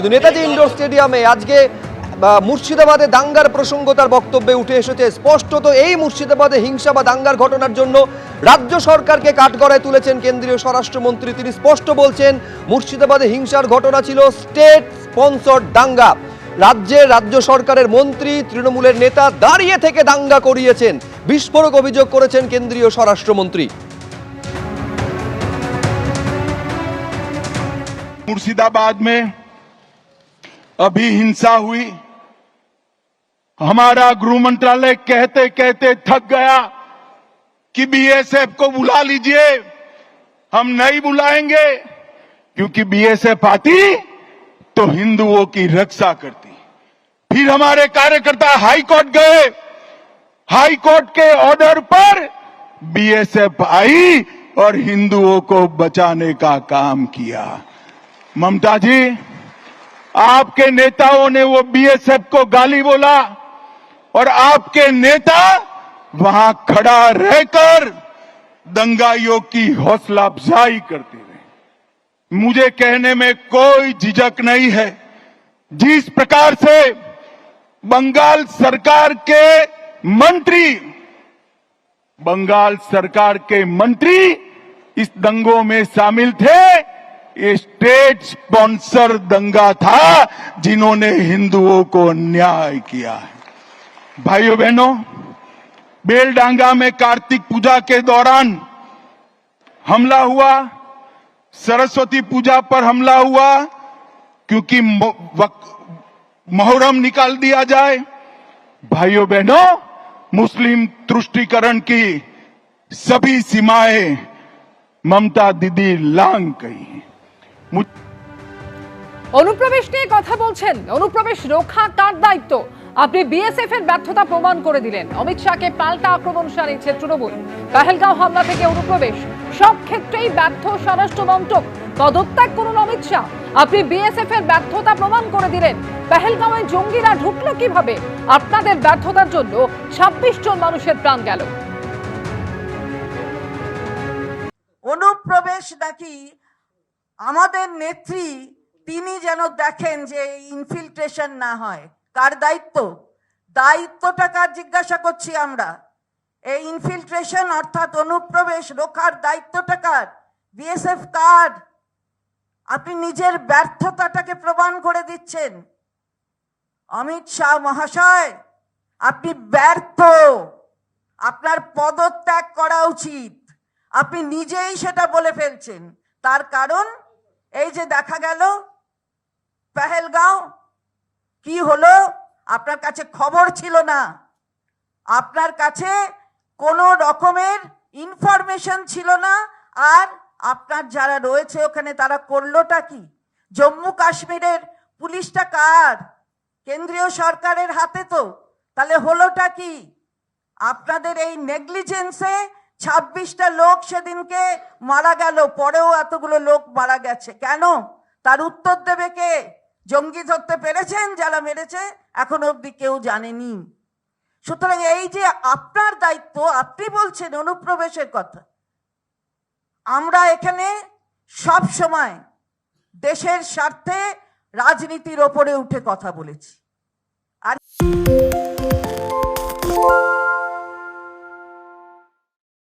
কিন্তু নেতাজি ইন্ডোর স্টেডিয়ামে আজকে মুর্শিদাবাদে দাঙ্গার প্রসঙ্গ তার বক্তব্যে উঠে এসেছে। স্পষ্টত এই মুর্শিদাবাদে হিংসা বা দাঙ্গার ঘটনার জন্য রাজ্য সরকারকে কাঠগড়ায় তুলেছেন কেন্দ্রীয় স্বরাষ্ট্রমন্ত্রী। তিনি স্পষ্ট বলছেন, মুর্শিদাবাদে হিংসার ঘটনা ছিল স্টেট স্পন্সর দাঙ্গা। রাজ্যের রাজ্য সরকারের মন্ত্রী, তৃণমূলের নেতা দাঁড়িয়ে থেকে দাঙ্গা করিয়েছেন। বিস্ফোরক অভিযোগ করেছেন কেন্দ্রীয় স্বরাষ্ট্রমন্ত্রী। মুর্শিদাবাদ মে अभी हिंसा हुई। हमारा गृह मंत्रालय कहते कहते थक गया कि बीएसएफ को बुला लीजिए। हम नहीं बुलाएँगे, क्योंकि बीएसएफ आती तो हिंदुओं की रक्षा करती। फिर हमारे कार्यकर्ता हाई कोर्ट गए। हाई कोर्ट के ऑर्डर पर बीएसएफ आई और हिंदुओं को बचाने का काम किया। ममता जी आपके नेताओं ने वो बीएसएफ को गाली बोला और आपके नेता वहाँ खड़ा रहकर दंगाइयों की हौसला अफजाई करते रहे। मुझे कहने में कोई झिझक नहीं है। जिस प्रकार से बंगाल सरकार के मंत्री, बंगाल सरकार के मंत्री इस दंगों में शामिल थे स्टेट स्पॉन्सर दंगा था जिन्होंने हिंदुओं को न्याय किया है। भाइयों बहनों, बेलडांगा में कार्तिक पूजा के दौरान हमला हुआ, सरस्वती पूजा पर हमला हुआ, क्योंकि म- वक- मुहर्रम निकाल दिया जाए। भाइयों बहनों, मुस्लिम तुष्टिकरण की सभी सीमाएँ ममता दीदी लांग गई। অনুপ্রবেশ নিয়ে কথা বলছেন। অনুপ্রবেশ রক্ষা কার দায়িত্ব? আপনি বিএসএফ এর ব্যর্থতা প্রমাণ করে দিলেন। অমিত শাহকে পাল্টা আক্রমণ সারিয়েছে তৃণমূল। পেহেলগাঁও হামলা থেকে অনুপ্রবেশ। সব ক্ষেত্রেই ব্যর্থ স্বরাষ্ট্র মন্ত্রক। পদত্যাগ করুন অমিত শাহ। আপনি বিএসএফ এর ব্যর্থতা প্রমাণ করে দিলেন। পেহেলগাঁওয়ে জঙ্গিরা ঢুকলো কীভাবে? আপনাদের ব্যর্থতার জন্য ছাব্বিশ জন মানুষের প্রাণ গেল। অনুপ্রবেশ নাকি আমাদের নেত্রী, তিনি যেন দেখেন যে ইনফিল্ট্রেশন না হয়। কার দায়িত্ব? দায়িত্বটা কার জিজ্ঞাসা করছি আমরা? এই ইনফিল্ট্রেশন অর্থাৎ অনুপ্রবেশ রোখার দায়িত্বটা কার? বিএসএফ কার? আপনি নিজের ব্যর্থতাটাকে প্রমাণ করে দিচ্ছেন। অমিত শাহ মহাশয়, আপনি ব্যর্থ। আপনার পদত্যাগ করা উচিত। আপনি নিজেই সেটা বলে ফেলছেন। তার কারণ এই যে দেখা গেল, পেহেলগাঁও, কি হলো? আপনার কাছে খবর ছিল না। আপনার কাছে কোনো রকমের ইনফরমেশন ছিল না, আর আপনার যারা রয়েছে ওখানে তারা করলোটা কি? জম্মু কাশ্মীরের পুলিশটা কার? কেন্দ্রীয় সরকারের হাতে তো। তাহলে হলোটা কি? আপনাদের এই নেগলিজেন্সে ছাব্বিশটা লোক সেদিনকে মারা গেল, পরেও এতগুলো লোক মারা গেছে। কেন? তার উত্তর দেবে কে? জঙ্গি ধরতে পেরেছেন, যারা মেরেছে, এখন অবধি কেউ জানেনি। সুতরাং এই যে আপনার দায়িত্ব, আপনি বলছেন অনুপ্রবেশের কথা। আমরা এখানে সব সময় দেশের স্বার্থে রাজনীতির ওপরে উঠে কথা বলেছি। আর